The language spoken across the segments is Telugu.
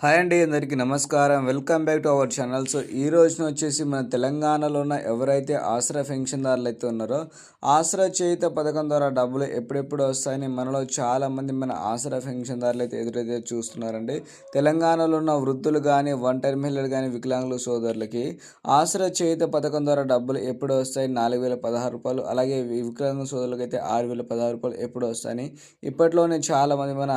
హాయ్ అండి అందరికీ నమస్కారం. Welcome back to our channel. So ఈ రోజున వచ్చేసి మన తెలంగాణలో ఉన్న ఎవరైతే ఆసరా పెన్షన్దారులు అయితే ఉన్నారో ఆసరా చేయుత పథకం ద్వారా డబ్బులు ఎప్పుడెప్పుడు వస్తాయని మనలో చాలామంది మన ఆసరా పెన్షన్దారులు అయితే ఎదురైతే చూస్తున్నారండి. తెలంగాణలో ఉన్న వృద్ధులు కానీ ఒంటరి మహిళలు కానీ వికలాంగుల సోదరులకి ఆసరా చేయుత పథకం ద్వారా డబ్బులు ఎప్పుడు వస్తాయి? నాలుగు వేల పదహారు రూపాయలు. అలాగే వికలాంగ సోదరులకు అయితే ఆరు వేల పదహారు రూపాయలు ఎప్పుడు వస్తాయని ఇప్పట్లోనే చాలామంది మన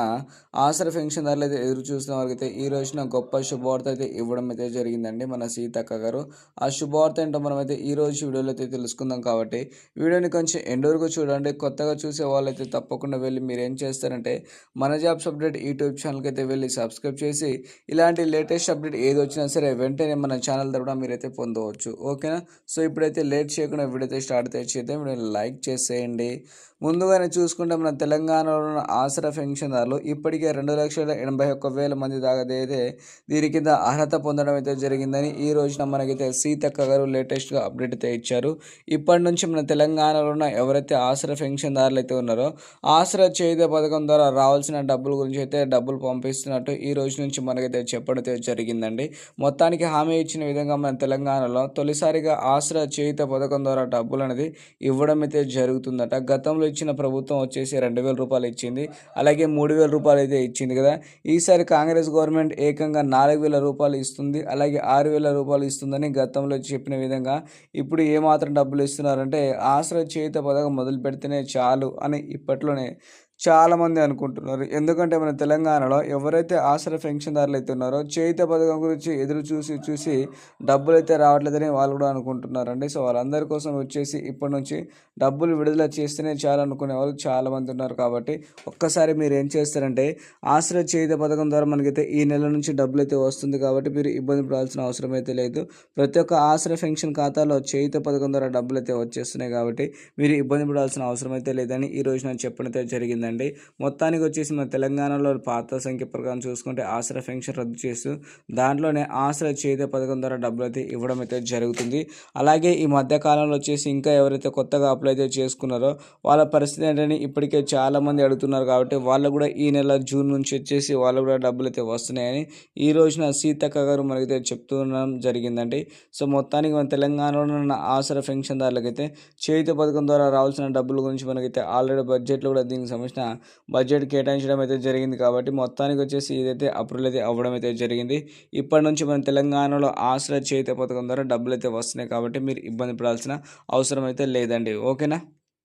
ఆసరా పెన్షన్దారులు అయితే ఎదురు చూస్తున్న వారికి అయితే ఈ రోజున గొప్ప శుభవార్త అయితే ఇవ్వడం అయితే జరిగిందండి మన సీతక్క గారు. ఆ శుభవార్త ఏంటో మనం అయితే ఈ రోజు వీడియోలో అయితే తెలుసుకుందాం కాబట్టి వీడియోని కొంచెం ఎండోరుగా చూడండి. కొత్తగా చూసే వాళ్ళైతే తప్పకుండా వెళ్ళి మీరు ఏం చేస్తారంటే మన జాబ్స్ అప్డేట్ యూట్యూబ్ ఛానల్కి అయితే వెళ్ళి సబ్స్క్రైబ్ చేసి ఇలాంటి లేటెస్ట్ అప్డేట్ ఏది వచ్చినా సరే వెంటనే మన ఛానల్ తరపున మీరైతే పొందవచ్చు. ఓకేనా? సో ఇప్పుడైతే లేట్ చేయకుండా వీడియో స్టార్ట్ చేద్దాం. వీడియోని లైక్ చేసేయండి. ముందుగానే చూసుకుంటే మన తెలంగాణలో ఉన్న ఆసరా పెన్షన్దారులు ఇప్పటికే రెండు లక్షల ఎనభై ఒక్క వేల మంది దాకా అయితే దీని కింద అర్హత పొందడం అయితే జరిగిందని ఈ రోజున మనకైతే సీతక్క గారు లేటెస్ట్గా అప్డేట్ అయితే ఇచ్చారు. ఇప్పటి నుంచి మన తెలంగాణలో ఉన్న ఎవరైతే ఆసరా పెన్షన్దారులు అయితే ఉన్నారో ఆసరా చేయుత పథకం ద్వారా రావాల్సిన డబ్బుల గురించి అయితే డబ్బులు పంపిస్తున్నట్టు ఈ రోజు నుంచి మనకైతే చెప్పడం అయితే జరిగిందండి. మొత్తానికి హామీ ఇచ్చిన విధంగా మన తెలంగాణలో తొలిసారిగా ఆసరా చేయుత పథకం ద్వారా డబ్బులు అనేది ఇవ్వడం అయితే జరుగుతుందట. గతంలో ఇచ్చిన ప్రభుత్వం వచ్చేసి రెండు వేల రూపాయలు ఇచ్చింది అలాగే మూడు వేల రూపాయలు అయితే ఇచ్చింది కదా. ఈసారి కాంగ్రెస్ గవర్నమెంట్ ఏకంగా నాలుగు వేల రూపాయలు ఇస్తుంది. అలాగే ఆరు వేల రూపాయలు ఇస్తుందని గతంలో చెప్పిన విధంగా ఇప్పుడు ఏమాత్రం డబ్బులు ఇస్తున్నారంటే ఆశ్రయ చేయుత పథకం మొదలు పెడితేనే చాలు అని ఇప్పట్లోనే చాలామంది అనుకుంటున్నారు. ఎందుకంటే మన తెలంగాణలో ఎవరైతే ఆసర పెన్షన్దారులు అయితే ఉన్నారో చేయిత పథకం గురించి ఎదురు చూసి చూసి డబ్బులు అయితే రావట్లేదని వాళ్ళు కూడా అనుకుంటున్నారండి. సో వాళ్ళందరి కోసం వచ్చేసి ఇప్పటి నుంచి డబ్బులు విడుదల చేస్తేనే చాలా అనుకునే వాళ్ళు చాలామంది ఉన్నారు కాబట్టి ఒక్కసారి మీరు ఏం చేస్తారంటే ఆశ్రయ చేయిత పథకం ద్వారా మనకైతే ఈ నెల నుంచి డబ్బులు అయితే వస్తుంది కాబట్టి మీరు ఇబ్బంది పడాల్సిన అవసరం అయితే లేదు. ప్రతి ఒక్క ఆశ్రయ పెన్షన్ ఖాతాలో చేయిత పథకం ద్వారా డబ్బులు అయితే వచ్చేస్తున్నాయి కాబట్టి మీరు ఇబ్బంది పడాల్సిన అవసరం అయితే లేదని ఈ రోజు నేను చెప్పడం అయితే జరిగింది జరిగిందండి మొత్తానికి వచ్చేసి మన తెలంగాణలో పాత సంఖ్య ప్రకారం చూసుకుంటే ఆశ్రయ పెన్షన్ రద్దు చేస్తూ దాంట్లోనే ఆశ్రయ చేత పథకం ద్వారా డబ్బులు అయితే ఇవ్వడం అయితే జరుగుతుంది. అలాగే ఈ మధ్యకాలంలో వచ్చేసి ఇంకా ఎవరైతే కొత్తగా అప్లై అయితే చేసుకున్నారో వాళ్ళ పరిస్థితి ఏంటంటే ఇప్పటికే చాలామంది అడుగుతున్నారు కాబట్టి వాళ్ళు కూడా ఈ నెల జూన్ నుంచి వచ్చేసి వాళ్ళు కూడా డబ్బులు అయితే వస్తున్నాయని ఈ రోజున సీతక్క గారు మనకైతే చెప్తుండడం జరిగిందండి. సో మొత్తానికి మన తెలంగాణలో ఉన్న ఆసర పెన్షన్దారులకైతే చేతి పథకం ద్వారా రావాల్సిన డబ్బుల గురించి మనకైతే ఆల్రెడీ బడ్జెట్లో కూడా దీనికి సంబంధించిన బడ్జెట్ కేటాయించడం అయితే జరిగింది కాబట్టి మొత్తానికి వచ్చేసి ఇదైతే అప్రూవల్ అయితే అవ్వడం అయితే జరిగింది. ఇప్పటి నుంచి మన తెలంగాణలో ఆశ్రయ చేత పథకం ద్వారా డబ్బులు అయితే వస్తున్నాయి కాబట్టి మీరు ఇబ్బంది పడాల్సిన అవసరం అయితే లేదండి. ఓకేనా?